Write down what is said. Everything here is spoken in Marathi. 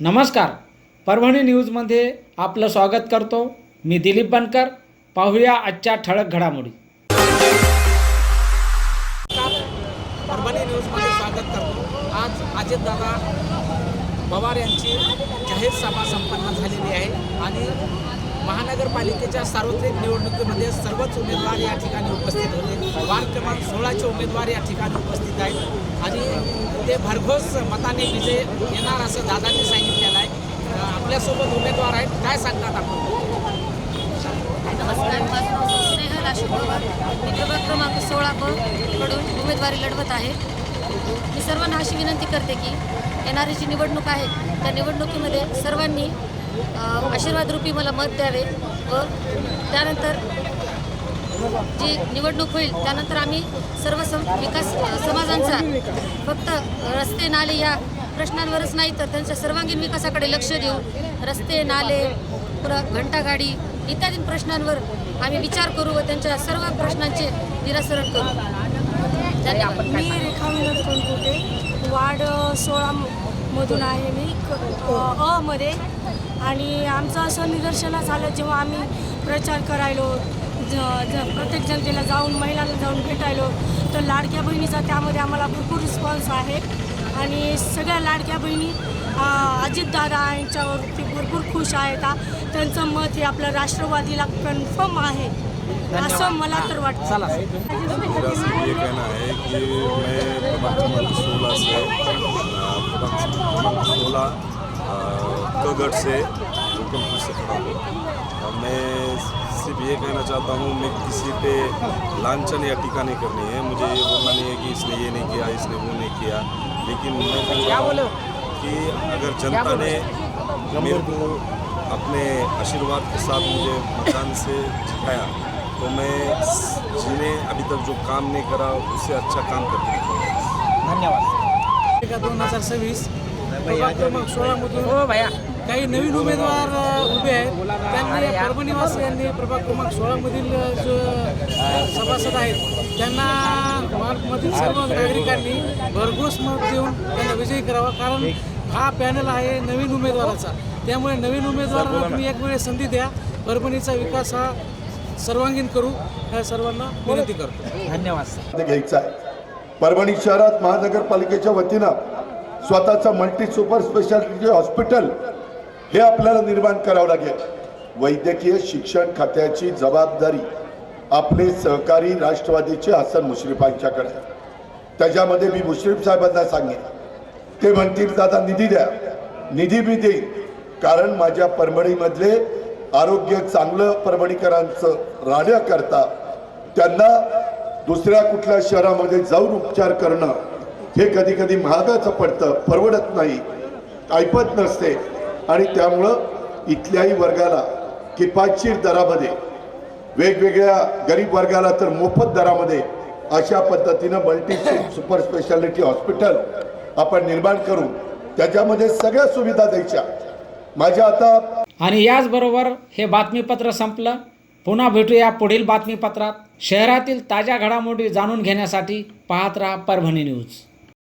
नमस्कार. परभणी न्यूजमध्ये आपलं स्वागत करतो. मी दिलीप बनकर. पाहूया आजच्या ठळक घडामोडी. परभणी न्यूजमध्ये स्वागत करतो. आज अजितदादा पवार यांची जाहीर सभा संपन्न झालेली आहे आणि महानगरपालिकेच्या सार्वत्रिक निवडणुकीमध्ये सर्वच उमेदवार या ठिकाणी उपस्थित होते. वार्ड क्रमांक सोळाचे उमेदवार या ठिकाणी उपस्थित आहेत. म्हणजे भरघोस मताने विजय येणार असं दादांनी सांगितलेलं आहे. आपल्यासोबत उमेदवार आहेत. काय सांगतात आपण? नमस्कार माझं स्नेहल मी प्रभाग क्रमांक सोळा कडून उमेदवारी लढवत आहे. मी सर्वांना अशी विनंती करते की येणारी जी निवडणूक आहे त्या निवडणुकीमध्ये सर्वांनी आशीर्वादरूपी मला मत द्यावे व त्यानंतर जी निवडणूक होईल त्यानंतर आम्ही सर्व सम विकास समाजांचा फक्त रस्ते नाले या प्रश्नांवरच नाही तर त्यांच्या सर्वांगीण विकासाकडे लक्ष देऊ रस्ते नाले पुन्हा घंटागाडी इत्यादी प्रश्नांवर आम्ही विचार करू व त्यांच्या सर्व प्रश्नांचे निरासरण करू. मी रेखा विनोद कोणकोटे वार्ड सोळा मधून आहे मी क- अ मध्ये. आणि आमचं असं निदर्शनास आलं जेव्हा आम्ही प्रचार करायलो ज ज प्रत्येक जनतेला जाऊन महिलांना जाऊन भेटायलो. तर लाडक्या बहिणीचा त्यामध्ये आम्हाला भरपूर रिस्पॉन्स आहे. आणि सगळ्या लाडक्या बहिणी अजितदादा यांच्यावरती भरपूर खुश आहेत. त्यांचं मत हे आपलं राष्ट्रवादीला कन्फर्म आहे. असं मला तर वाटतं. चला. मेरा सिर्फ ये कहना है कि सोलह सोलह से खड़ा हूँ। और मैं सिर्फ़ ये कहना चाहता हूँ मैं किसी पे लांछन या टीका नहीं करनी है। मुझे ये बोलना नहीं है कि इसने ये नहीं किया इसने वो नहीं किया। लेकिन मैं क्या बोले? हूँ कि अगर जनता ने मेरे को अपने आशीर्वाद के साथ मुझे मतदान से जिताया तो मैं जिन्हें अभी तक जो काम नहीं करा उससे अच्छा काम दिखाऊँगा। धन्यवाद। दोन हज़ार सव्वीस सोळामधून हो भैया। काही नवीन उमेदवार उभे आहेत. त्यांनी परभणीवासी यांनी प्रभाग क्रमांक सोळामधील जो सभासद आहेत त्यांना वार्डमधील सर्व नागरिकांनी भरघोस मत देऊन त्यांना विजयी करावा. कारण हा पॅनल आहे नवीन उमेदवाराचा. त्यामुळे नवीन उमेदवारांना तुम्ही एक वेळेस संधी द्या. परभणीचा विकास हा सर्वांगीण करू. ह्या सर्वांना विनंती करतो. धन्यवाद घ्यायचं आहे. परभणी शहरात महानगरपालिकेच्या वतीनं स्वतःचं मल्टी सुपर स्पेशालिटी हॉस्पिटल हे आपल्याला निर्माण करावं लागेल. वैद्यकीय शिक्षण खात्याची जबाबदारी आपले सहकारी राष्ट्रवादीचे हसन मुश्रीफांच्याकडे त्याच्यामध्ये मी मुश्रीफ साहेबांना सांगेन. ते म्हणतील दादा निधी द्या. निधी मी देईन. कारण माझ्या परभणीमधले आरोग्य चांगलं परभणीकरांचं राहण्याकरता त्यांना दुसऱ्या कुठल्या शहरामध्ये जाऊन उपचार करणं हे कधी कधी महागाचं पडतं परवडत नाही. ऐपत नसते. आणि त्यामुळं इथल्याही वर्गाला किफायतशीर दरामध्ये वेगवेगळ्या गरीब वर्गाला तर मोफत दरामध्ये अशा पद्धतीनं मल्टी सुपर स्पेशालिटी हॉस्पिटल आपण निर्माण करू त्याच्यामध्ये सगळ्या सुविधा द्यायच्या. माझ्या आता आणि याचबरोबर हे बातमीपत्र संपलं. पुन्हा भेटूया पुढील बातमीपत्रात. शहरातील ताज्या घडामोडी जाणून घेण्यासाठी पाहत राहा परभणी न्यूज.